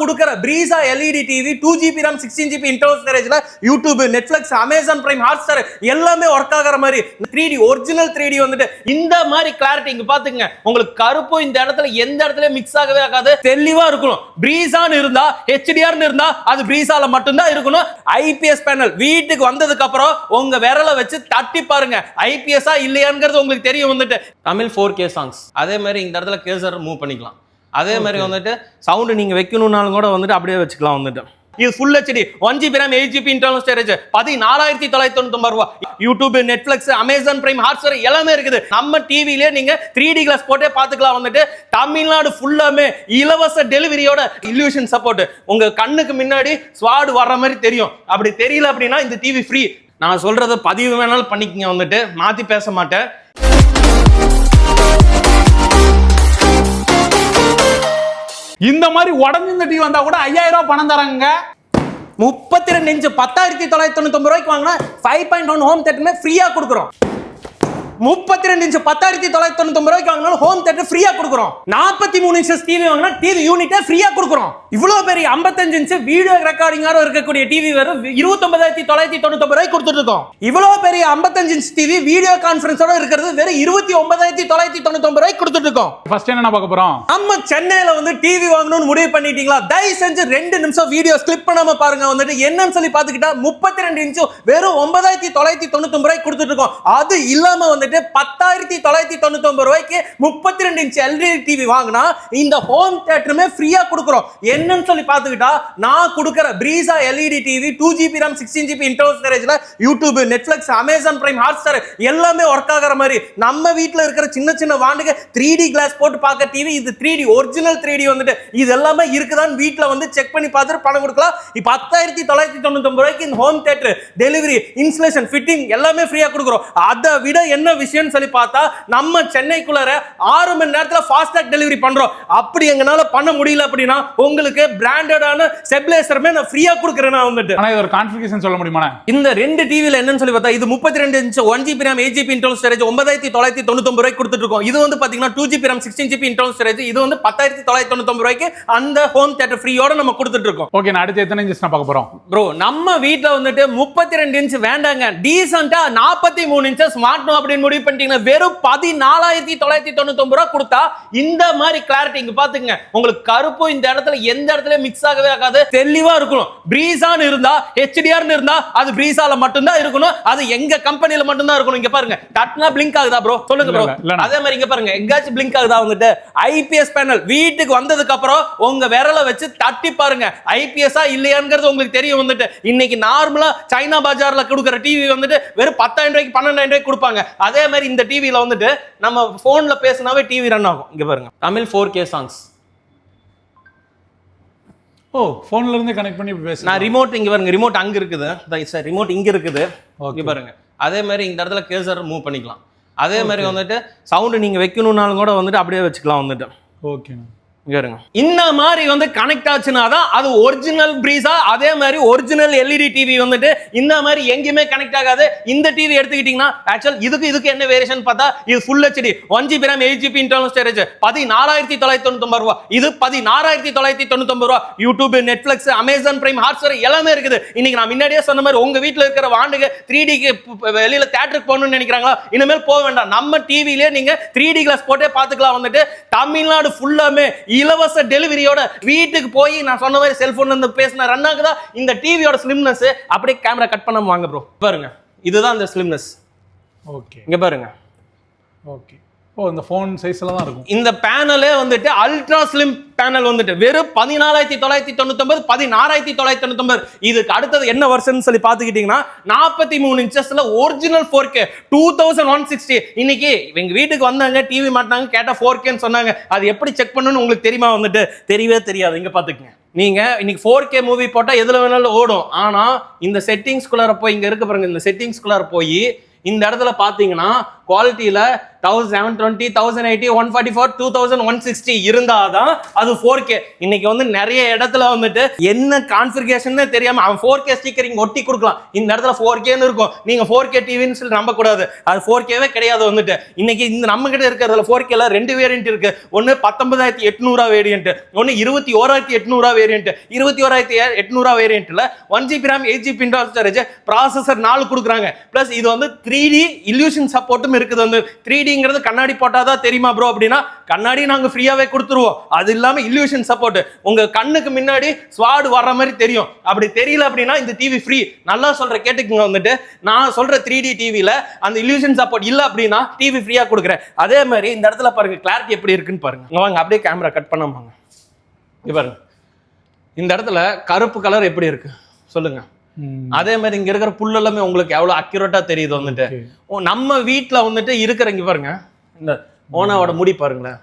கொடுக்குற Breeza LED TV two GB RAM sixteen GB internal ஸ்டோரேஜில் YouTube Netflix Amazon Prime Hotstar எல்லாமே work ஆகிற மாதிரி. Three D original three D வந்துட்டு இந்த மாதிரி கிளாரிட்டி இங்க பார்த்துங்க உங்களுக்கு கருப்பும் இந்த இடத்துல எந்த இடத்துல மிக்ஸ் ஆகவே ஆகாது. தெளிவா இருக்கணும். பிரீசான்னு இருந்தா ஹெச்டிஆர்னு இருந்தா அது பிரீசாவில் மட்டும்தான் இருக்கணும். ஐபிஎஸ் பேனல் வீட்டுக்கு வந்ததுக்கு அப்புறம் உங்க விரலை வச்சு தட்டி பாருங்க. ஐபிஎஸ்ஸா இல்லையாங்கிறது உங்களுக்கு தெரியும் வந்துட்டு. தமிழ் ஃபோர் கே சாங்ஸ் அதே மாதிரி இந்த இடத்துல கேசர் மூவ் பண்ணிக்கலாம். அதே மாதிரி வந்துட்டு சவுண்டு நீங்க வைக்கணும்னாலும் கூட வந்துட்டு அப்படியே வச்சுக்கலாம் வந்துட்டு. இது full HD one GB RAM eight GB internal storage பதினாலாயிரத்தி தொள்ளாயிரத்தி தொண்ணூத்தி ரூபா. YouTube Netflix Amazon Prime Hotstar எல்லாமே இருக்குது. நம்ம டிவிலே நீங்க த்ரீ டி கிளாஸ் போட்டே பார்த்துக்கலாம் வந்துட்டு. தமிழ்நாடு ஃபுல்லாமே இலவச டெலிவரியோட இல்யூஷன் சப்போர்ட் உங்க கண்ணுக்கு முன்னாடி ஸ்வாடு வர்ற மாதிரி தெரியும். அப்படி தெரியல அப்படின்னா இந்த டிவி ஃப்ரீ நான் சொல்றத பதிவு வேணாலும் பண்ணிக்கங்க வந்துட்டு. மாத்தி பேச மாட்டேன். இந்த மாதிரி உடஞ்சு இந்த டிவி வந்தா கூட ஐயாயிரம் ரூபாய் பணம் தராங்க முப்பத்தி ரெண்டு இன்ச்சு பத்தாயிரத்தி தொள்ளாயிரத்தி தொண்ணூத்தி ரூபாய்க்கு வாங்கினா ஃபைவ் பாயிண்ட் ஒன் ஹோம் தேட்டருமே ஃப்ரீயா கொடுக்குறோம். முப்பத்தி ரெண்டு இன்ச்சு பத்தாயிரத்தி தொள்ளாயிரத்தி தொண்ணூத்தி ரூபாய்க்கு வாங்கினாலும் ஹோம் தேட்டர் ஃப்ரீயா கொடுக்குறோம். நாற்பத்தி மூணு இன்ச்சஸ் டிவி வாங்கினா டிவி யூனிட்டே ஃப்ரீயா கொடுக்குறோம். இவ்வளவு பெரிய ஐம்பத்தஞ்சு இன்ச்சு வீடியோ ரெக்கார்டிங்கோட இருக்கக்கூடிய டிவி வெறும் இருபத்தொன்பதாயிரத்தி தொள்ளாயிரத்தி தொண்ணூத்தி ரூபாய்க்கு கொடுத்துட்டு இருக்கோம் இவ்வளவு பெரிய ஐம்பத்தஞ்சு இன்ச் டிவி வீடியோ கான்ஃபரன்ஸோட இருக்கிறது வெறும் இருபத்தி ஒன்பதாயிரத்தி தொள்ளாயிரத்தி தொண்ணூத்தி ரூபாய்க்கு கொடுத்துட்டு இருக்கோம் ஃபர்ஸ்ட் என்ன பார்க்க போறோம்? நம்ம சென்னையில வந்து டிவி வாங்கணும்னு முடிவு பண்ணிட்டீங்களா? தயவு செஞ்சு ரெண்டு நிமிஷம் வீடியோ ஸ்கிப் பண்ணாம பாருங்க வந்துட்டு என்னன்னு சொல்லி பாத்துக்கிட்டா முப்பத்தி ரெண்டு இன்ச்சு வெறும் ஒன்பதாயிரத்தி தொள்ளாயிரத்தி தொண்ணூத்தி ரூபாய்க்கு கொடுத்துட்டு இருக்கோம் அது இல்லாம வந்துட்டு பத்தாயிரத்தி தொள்ளாயிரத்தி தொண்ணூத்தி ஒன்பது ரூபாய்க்கு முப்பத்தி ரெண்டு இன்ச் எல்இடி டிவி வாங்கினா இந்த ஹோம் தியேட்டருமே ஃப்ரீயா கொடுக்குறோம். என்னன்னு சொல்லி பார்த்துக்கிட்டா நான் கொடுக்குற Breeza LED TV two GB RAM sixteen GB internal ஸ்டோரேஜ்ல YouTube Netflix Amazon Prime Hotstar எல்லாமே ஒர்க் ஆகிற மாதிரி. நம்ம வீட்டில் இருக்கிற சின்ன சின்ன வாண்டுக்கு த்ரீ டி கிளாஸ் போட்டு பார்க்க டிவி இது three D original three D வந்துட்டு. இது எல்லாமே இருக்குதான்னு வீட்டில் வந்து செக் பண்ணி பார்த்துட்டு பணம் கொடுக்கலாம். இப்போ பத்தாயிரத்தி தொள்ளாயிரத்தி தொண்ணூத்தி ரூபாய்க்கு இந்த home theatre delivery installation fitting எல்லாமே ஃப்ரீயாக கொடுக்குறோம். அதை விட என்ன விஷயம்னு சொல்லி பார்த்தா நம்ம சென்னைக்குள்ளார ஆறு மணி நேரத்துல ஃபாஸ்டாக் டெலிவரி பண்றோம். அப்படி எங்கனால பண்ண முடியல அப்படின்னா உங்களுக்கு பிராண்டடான ஸ்டெபிலைசருமே நான் ஃப்ரீயா கொடுக்குறேன் நான் வந்துட்டு ஆனா இது ஒரு கான்ஃபிகேஷன் சொல்ல முடியுமா இந்த ரெண்டு டிவில என்னன்னு சொல்லி பார்த்தா இது முப்பத்தி ரெண்டு inch one GB RAM eight GB internal storage ஒன்பதாயிரத்தி தொள்ளாயிரத்தி தொண்ணூத்தொம்பது ரூபாய்க்கு கொடுத்துட்டு இருக்கோம் இது வந்து பாத்தீங்கன்னா two GB RAM sixteen GB internal storage இது வந்து பத்தாயிரத்தி தொள்ளாயிரத்தி தொண்ணூத்தொம்பது ரூபாய்க்கு அந்த ஹோம் தியேட்டர் ஃப்ரீயோட நம்ம கொடுத்துட்டு இருக்கோம் ஓகே நான் அடுத்து எத்தனை இன்ச்சஸ் நான் பார்க்க போறோம்? ப்ரோ நம்ம வீட்ல வந்துட்டு முப்பத்தி ரெண்டு இன்ச் வேண்டாங்க. டீசெண்டா நாற்பத்தி மூணு இன்ச்சஸ் மாட்டணும் அப்படின்னு முடிவு பண்ணிட்டீங்கன்னா வெறும் பதினாலாயிரத்தி தொள்ளாயிரத்தி தொண்ணூத்தொம்பது ரூபா கொடுத்தா இந்த மாதிரி கிளாரிட்டி இங்க பாத்துங்க உங்களுக்கு கருப்பும் இந்த இடத்துல எந்த இடத்துல மிக்ஸ் ஆகவே ஆகாது. தெளிவா இருக்கணும். பிரீசான்னு இருந்தா ஹெச்டிஆர்னு இருந்தா அது பிரீசால மட்டும்தான் இருக்கணும். அது எங்க கம்பெனில மட்டும்தான் இருக்கணும். இங்க பாருங்க. தட்னா பிளிங்க் ஆகுதா ப்ரோ சொல்லுங்க ப்ரோ அதே மாதிரி இங்க பாருங்க. எங்காச்சும் பிளிங்க் ஆகுதா வந்துட்டு ஐபிஎஸ் பேனல் வீட்டுக்கு வந்ததுக்கு அப்புறம் உங்க விரலை வச்சு தட்டி பாருங்க. ஐபிஎஸ்ஸா இல்லையாங்கிறது உங்களுக்கு தெரியும் வந்துட்டு. இன்னைக்கு நார்மலா சைனா பஜார்ல கொடுக்குற டிவி வந்துட்டு வெறும் பத்தாயிரம் ரூபாய்க்கு பன்னெண்டாயிரம் ரூபாய்க்கு கொடுப்பாங்க. அதே மாதிரி இந்த டிவில வந்துட்டு நம்ம போன்ல பேசினாவே டிவி ரன் ஆகும். இங்க பாருங்க. தமிழ் ஃபோர் கே சாங்ஸ் ஓ போன்ல இருந்து கனெக்ட் பண்ணி பேச நான் ரிமோட் இங்க பாருங்க ரிமோட் அங்க இருக்குது. சார் ரிமோட் இங்க இருக்குது. இங்க பாருங்க. அதே மாதிரி இந்த இடத்துல கேசர் மூவ் பண்ணிக்கலாம். அதே மாதிரி வந்துட்டு சவுண்டு நீங்க வைக்கணும்னாலும் கூட வந்துட்டு அப்படியே வச்சுக்கலாம் வந்துட்டு. ஓகே இருங்க. இந்த மாதிரி வந்து கனெக்ட் ஆச்சுன்னா தான் அது ஒரிஜினல் ப்ரீஸா அதே மாதிரி ஒரிஜினல் எல்இடி டிவி வந்துட்டு இந்த மாதிரி எங்கேயுமே கனெக்ட் ஆகாது. இந்த டிவி எடுத்துக்கிட்டீங்கன்னா ஆக்சுவல் இதுக்கு இதுக்கு என்ன வேரியேஷன் பார்த்தா இது full HD one GB RAM eight GB internal storage பதினாலாயிரத்தி தொள்ளாயிரத்தி தொண்ணூத்தொம்பது ரூபா. இது பதினாறாயிரத்தி தொள்ளாயிரத்தி தொண்ணூத்தொம்பது ரூபா. YouTube Netflix Amazon Prime Hotstar எல்லாமே இருக்குது. இன்னைக்கு நான் முன்னாடியே சொன்ன மாதிரி உங்க வீட்டில் இருக்கிற வாண்டுக்கு த்ரீ டிக்கு வெளியில தேட்டருக்கு போகணும்னு நினைக்கிறாங்களா இனிமேல் போக வேண்டாம். நம்ம டிவிலே நீங்க த்ரீ டி கிளாஸ் போட்டே பார்த்துக்கலாம் வந்துட்டு. தமிழ்நாடு ஃபுல்லாமே இலவச டெலிவரியோட வீட்டுக்கு போய் நான் சொன்ன மாதிரி செல்போன்ல இருந்து பேசின ரன் ஆகுதா? இந்த டிவியோட ஸ்லிம்னஸ் அப்படியே கேமரா கட் பண்ணாம வாங்க ப்ரோ பாருங்க. இதுதான் இந்த ஸ்லிம்னஸ் ஓகே இங்க பாருங்க. ஓகே ஓ இந்த ஃபோன் சைஸ்ல தான் இருக்கும். இந்த பேனலே வந்துட்டு அல்ட்ரா ஸ்லிம் பேனல் வந்துட்டு வெறும் பதினாலாயிரத்தி தொள்ளாயிரத்தி தொண்ணூத்தொன்பது பதினாறாயிரத்தி தொள்ளாயிரத்தி தொண்ணூத்தொன்பது இதுக்கு அடுத்தது என்ன வருஷன் சொல்லி பார்த்துக்கிட்டிங்கன்னா நாற்பத்தி மூணு இன்ச்சஸ்ல original four K two thousand one sixty இன்னைக்கு எங்க வீட்டுக்கு வந்தாங்க டிவி மாட்டினாங்க கேட்டா ஃபோர் கேன்னு சொன்னாங்க. அது எப்படி செக் பண்ணணும்னு உங்களுக்கு தெரியுமா வந்துட்டு? தெரியவே தெரியாது. இங்க பாத்துக்கங்க நீங்க இன்னைக்கு ஃபோர் கே மூவி போட்டா எதுல வேணாலும் ஓடும். ஆனா இந்த செட்டிங்ஸ்குள்ளார போய் இங்க இருக்கு பாருங்க இந்த செட்டிங்ஸ்குள்ளார போய் இந்த இடத்துல பாத்தீங்கன்னா குவாலிட்டியில் thousand seven twenty thousand eighty one forty four two thousand one sixty இருந்தாதான் அது ஃபோர் கே இன்னைக்கு வந்து நிறைய இடத்துல வந்துட்டு என்ன கான்ஃபிகரேஷன் தெரியாமல் அவன் ஃபோர் கே ஸ்டிக்கரிங் ஒட்டி கொடுக்கலாம். இந்த இடத்துல ஃபோர் கேன்னு இருக்கும். நீங்கள் ஃபோர் கே டிவின்னு சொல்லி நம்பக்கூடாது. அது ஃபோர் கேவே கிடையாது வந்துட்டு. இன்னைக்கு இந்த நம்ம கிட்ட இருக்கிறதுல ஃபோர் கேல ரெண்டு வேரியன்ட் இருக்கு. ஒன்று பத்தொன்பதாயிரத்தி எட்நூறா வேரியன்ட் ஒன்று இருபத்தி ஓராயிரத்தி எட்நூறா வேரியன்ட் இருபத்தி ஓராயிரத்தி எட்நூறா வேரியன்ட்ல one GB RAM eight GB inter storage processor நாலு கொடுக்குறாங்க. ப்ளஸ் இது வந்து த்ரீ டி இல்யூஷன் சப்போர்ட்டும் இருக்குது வந்து. த்ரீ டிங்கிறது கண்ணாடி போட்டாதான் தெரியுமா ப்ரோ அப்படின்னா கண்ணாடி நாங்கள் ஃப்ரீயாகவே கொடுத்துருவோம். அது இல்லாமல் இல்யூஷன் சப்போர்ட் உங்கள் கண்ணுக்கு முன்னாடி ஸ்வாடு வர்ற மாதிரி தெரியும். அப்படி தெரியல அப்படின்னா இந்த டிவி ஃப்ரீ நல்லா சொல்கிற கேட்டுக்குங்க வந்துட்டு. நான் சொல்கிற த்ரீ டி டிவியில் அந்த இல்யூஷன் சப்போர்ட் இல்லை அப்படின்னா டிவி ஃப்ரீயாக கொடுக்குறேன். அதே மாதிரி இந்த இடத்துல பாருங்கள் கிளாரிட்டி எப்படி இருக்குன்னு பாருங்க. வாங்க அப்படியே கேமரா கட் பண்ணாமாங்க இங்க பாருங்க. இந்த இடத்துல கருப்பு கலர் எப்படி இருக்குது சொல்லுங்கள் அதே மாதிரி இங்க இருக்கிற புல் எல்லாமே உங்களுக்கு எவ்வளவு அக்யூரேட்டா தெரியுது வந்துட்டு. நம்ம வீட்ல வந்துட்டு இருக்கிற இங்க பாருங்க. இந்த ஓனாவோட முடி பாருங்களேன்.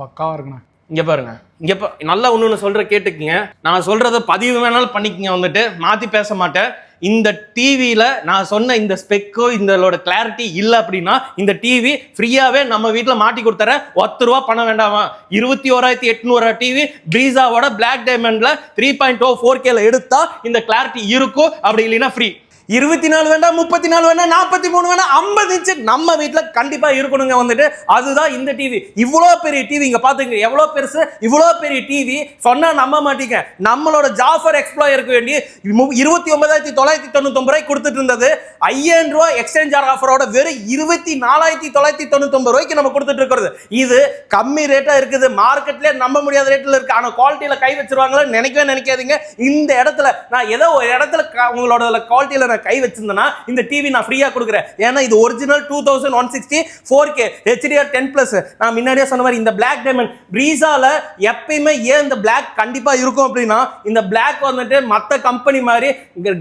பக்காவா இருக்குண்ணா. இங்கே பாருங்க. இங்கே இப்போ நல்லா ஒன்று சொல்கிற கேட்டுக்குங்க. நான் சொல்கிறத பதிவு வேணாலும் பண்ணிக்கங்க வந்துட்டு. மாற்றி பேச மாட்டேன். இந்த டிவியில் நான் சொன்ன இந்த ஸ்பெக்கோ இதோட கிளாரிட்டி இல்லை அப்படின்னா இந்த டிவி ஃப்ரீயாகவே நம்ம வீட்டில் மாட்டி கொடுத்துற ஒத்து ரூபா பண்ண வேண்டாமா? இருபத்தி ஓராயிரத்தி எட்நூறுவா டிவி ப்ரீஸாவோட பிளாக் டைமண்டில் த்ரீ பாயிண்ட் ஓ ஃபோர் கேல எடுத்தால் இந்த கிளாரிட்டி இருக்கும். அப்படி இல்லைன்னா ஃப்ரீ இருபத்தி நாலு வேண்டாம் முப்பத்தி நாலு வேண்டாம் நாற்பத்தி மூணு வேண்டாம் ஐம்பது இன்ச்சு நம்ம வீட்டில் கண்டிப்பாக இருக்கணுங்க வந்துட்டு. அதுதான் இந்த டிவி இவ்வளோ பெரிய டிவி இங்கே பார்த்துங்க எவ்வளோ பெருசு? இவ்வளோ பெரிய டிவி சொன்னால் நம்ப மாட்டீங்க. நம்மளோட ஜாஃபர் எக்ஸ்ப்ளாயருக்கு வேண்டி மு- இருபத்தி ஒன்பதாயிரத்தி தொள்ளாயிரத்தி தொண்ணூத்தொம்பது ரூபாய் கொடுத்துட்டு இருந்தது. ஐயாயிரம் ரூபாய் எக்ஸ்சேஞ்ச் ஆஃபரோட வெறும் இருபத்தி நாலாயிரத்தி தொள்ளாயிரத்தி தொண்ணூத்தொம்பது ரூபாய்க்கு நம்ம கொடுத்துட்டு இருக்கிறது. இது கம்மி ரேட்டாக இருக்குது. மார்க்கெட்லேயே நம்ப முடியாத ரேட்டில் இருக்குது ஆனால் குவாலிட்டியில் கை வச்சிருவாங்களோ நினைக்கவே நினைக்காதீங்க. இந்த இடத்துல நான் ஏதோ ஒரு இடத்துல க- உங்களோட குவாலிட்டியில் நான் கை வச்சிருந்தேன்னா இந்த டிவி நான் ஃப்ரீயா கொடுக்குறேன். ஏன்னா இது original two thousand one sixty four K HDR ten plus நான் முன்னாடியே சொன்ன மாதிரி இந்த பிளாக் டைமண்ட் பிரீசால எப்பயுமே ஏன் இந்த பிளாக் கண்டிப்பா இருக்கும் அப்படின்னா இந்த பிளாக் வந்துட்டு மற்ற கம்பெனி மாதிரி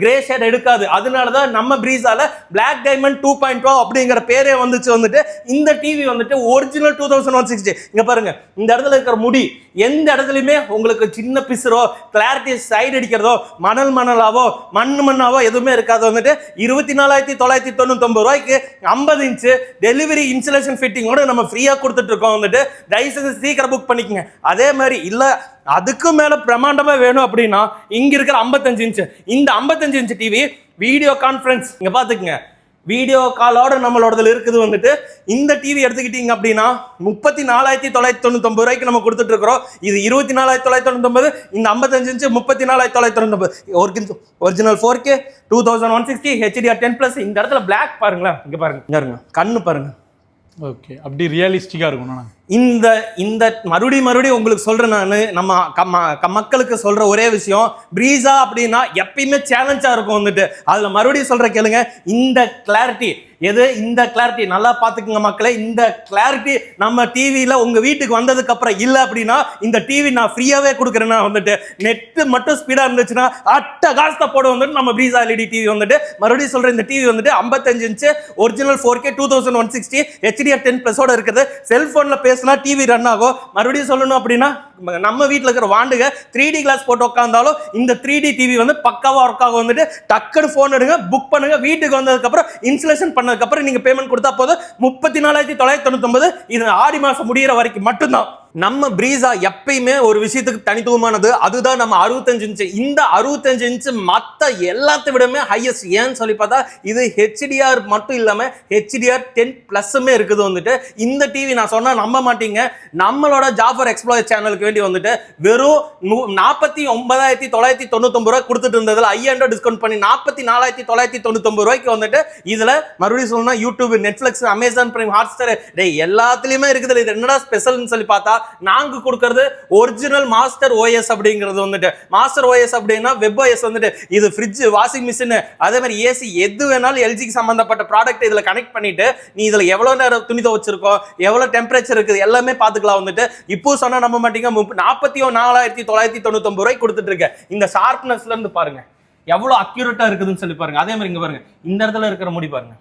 கிரே ஷேட் எடுக்காது. அதனால தான் நம்ம பிரீசால black diamond two point two அப்படிங்கிற பேரே வந்துச்சு வந்துட்டு இந்த டிவி வந்துட்டு original two thousand one sixty இங்கே பாருங்க இந்த இடத்துல இருக்கிற முடி எந்த இடத்துலையுமே உங்களுக்கு சின்ன பிசுறோ கிளாரிட்டி சைடு அடிக்கிறதோ மணல் மணலாவோ மண் மண்ணாவோ எதுவுமே இருக்காது. வந்துட்டு இருபத்தி நாலாயிரத்தி தொள்ளாயிரத்தி தொண்ணூத்தொம்பது ரூபாய்க்கு ஐம்பது இன்ச்சு டெலிவரி இன்சுலேஷன் ஃபிட்டிங்கோட நம்ம ஃப்ரீயாக கொடுத்துட்டு இருக்கோம் வந்துட்டு. தயவுசெய்து சீக்கிரம் புக் பண்ணிக்கோங்க. அதே மாதிரி இல்லை அதுக்கு மேல பிரமாண்டமா வேணும் அப்படின்னா இங்க இருக்கிற 55 இன்ச்சு இந்த 55 இன்ச்சு டிவி வீடியோ கான்ஃபரன்ஸ் இங்க பாத்துக்கங்க வீடியோ காலோட நம்மளோடதுல இருக்குது வந்துட்டு இந்த டிவி எடுத்துக்கிட்டீங்க அப்படின்னா முப்பத்தி நாலாயிரத்தி தொள்ளாயிரத்தி தொண்ணூத்தொம்பது ரூபாய்க்கு நம்ம கொடுத்துட்டு இருக்கிறோம் இது இருபத்தி நாலாயிரத்தி தொள்ளாயிரத்தி தொண்ணூத்தொம்பது இந்த ஐம்பத்தஞ்சு இன்ச்சு முப்பத்தி நாலாயிரத்தி தொள்ளாயிரத்தி தொண்ணூத்தொம்பது. Original four K two thousand one sixty HDR ten plus இந்த இடத்துல பிளாக் பாருங்களேன். இங்கே பாருங்க. இங்கே இருங்க. கண்ணு பாருங்க. ஓகே அப்படி ரியலிஸ்டிக்கா இருக்கும்ண்ணா இந்த இந்த மறுபடியும் மறுபடியும் உங்களுக்கு சொல்றேன் நான். நம்ம கம்ம- க- மக்களுக்கு சொல்ற ஒரே விஷயம் ப்ரீஸா அப்படின்னா எப்பயுமே சேலஞ்சா இருக்கும் வந்துட்டு. அதுல மறுபடியும் சொல்ற கேளுங்க. இந்த கிளாரிட்டி எது? இந்த கிளாரிட்டி நல்லா பாத்துக்குங்க மக்களே. இந்த கிளாரிட்டி நம்ம டிவியில உங்க வீட்டுக்கு வந்ததுக்கு அப்புறம் அப்படின்னா இந்த டிவி நான் ஃப்ரீயாவே கொடுக்குறேன்னா வந்துட்டு நெட்டு மட்டும் ஸ்பீடா இருந்துச்சுன்னா அட்ட காசத்தை போட வந்துட்டு நம்ம ப்ரீஸா எல்இடி டிவி வந்துட்டு மறுபடியும் சொல்கிற இந்த டிவி வந்துட்டு 55 inch original four K two thousand one sixty HDR ten ப்ளஸோட இருக்குது. செல்போன்ல பேசினா டிவி ரன் ஆகும். மறுபடியும் சொல்லணும் அப்படின்னா நம்ம வீட்டில் இருக்கிற வாண்டுக த்ரீ டி கிளாஸ் போட்டு உட்காந்தாலும் இந்த த்ரீ டி டிவி வந்து பக்காவாக ஒர்க் ஆகும் வந்துட்டு டக்குன்னு ஃபோன் எடுங்க புக் பண்ணுங்க வீட்டுக்கு வந்ததுக்கப்புறம் இன்ஸ்டலேஷன் பண்ணதுக்கப்புறம் நீங்கள் பேமெண்ட் கொடுத்தா போதும். முப்பத்தி நாலாயிரத்தி தொள்ளாயிரத்தி தொண்ணூத்தொம்பது இது ஆடி மாதம் முடிகிற வரைக்கும் மட்டும்தான். நம்ம பிரீசா எப்பயுமே ஒரு விஷயத்துக்கு தனித்துவமானது. அதுதான் நம்ம அறுபத்தஞ்சு இன்ச்சு இந்த அறுபத்தஞ்சு இன்ச்சு மற்ற எல்லாத்தை விடமே ஹையஸ்ட் ஏன்னு சொல்லி பார்த்தா இது ஹெச்டிஆர் மட்டும் இல்லாமல் ஹெச்டிஆர் டென் ப்ளஸ்ஸுமே இருக்குது வந்துட்டு. இந்த டிவி நான் சொன்னால் நம்ப மாட்டீங்க. நம்மளோட ஜாஃபர் எக்ஸ்ப்ளோர் சேனலுக்கு வேண்டி வந்துட்டு வெறும் நாற்பத்தி ஒன்பதாயிரத்தி தொள்ளாயிரத்தி தொண்ணூத்தொம்பது ரூபாய் கொடுத்துட்டு இருந்ததுல ஐயாயிரம் டிஸ்கவுண்ட் பண்ணி நாற்பத்தி நாலாயிரத்தி தொள்ளாயிரத்தி தொண்ணூத்தொம்பது ரூபாய்க்கு வந்துட்டு இதுல மறுபடியும் சொல்லணும்னா YouTube Netflix Amazon Prime Hotstar டேய் எல்லாத்துலயுமே இருக்குது இது என்னடா ஸ்பெஷல்னு சொல்லி பார்த்தா நாங்க கொடுக்கறது ஒரிஜினல் மாஸ்டர் ஓஎஸ் அப்படிங்கிறது வந்துட்டு. மாஸ்டர் ஓஎஸ் அப்படின்னா வெப் ஓஎஸ் வந்துட்டு. இது ஃப்ரிட்ஜ் வாஷிங் மிஷின் அதே மாதிரி ஏசி எது வேணாலும் எல்ஜிக்கு சம்பந்தப்பட்ட ப்ராடக்ட் இதுல கனெக்ட் பண்ணிட்டு நீ இதுல எவ்வளவு நேரம் துணி துவச்சிருக்கோம் எவ்வளவு டெம்பரேச்சர் இருக்குது எல்லாமே பாத்துக்கலாம் வந்துட்டு. இப்போ சொன்னா நம்ப மாட்டீங்க நாற்பத்தி நாலாயிரத்தி தொள்ளாயிரத்தி தொண்ணூத்தொம்பது ரூபாய் கொடுத்துட்டு இருக்கேன். இந்த ஷார்ப்னஸ்ல இருந்து பாருங்க. எவ்வளவு அக்யூரேட்டா இருக்குதுன்னு சொல்லி பாருங்க. அதே மாதிரி இங்க பாருங்க. இந்த இடத்துல இருக்கிற முடி பாருங்க.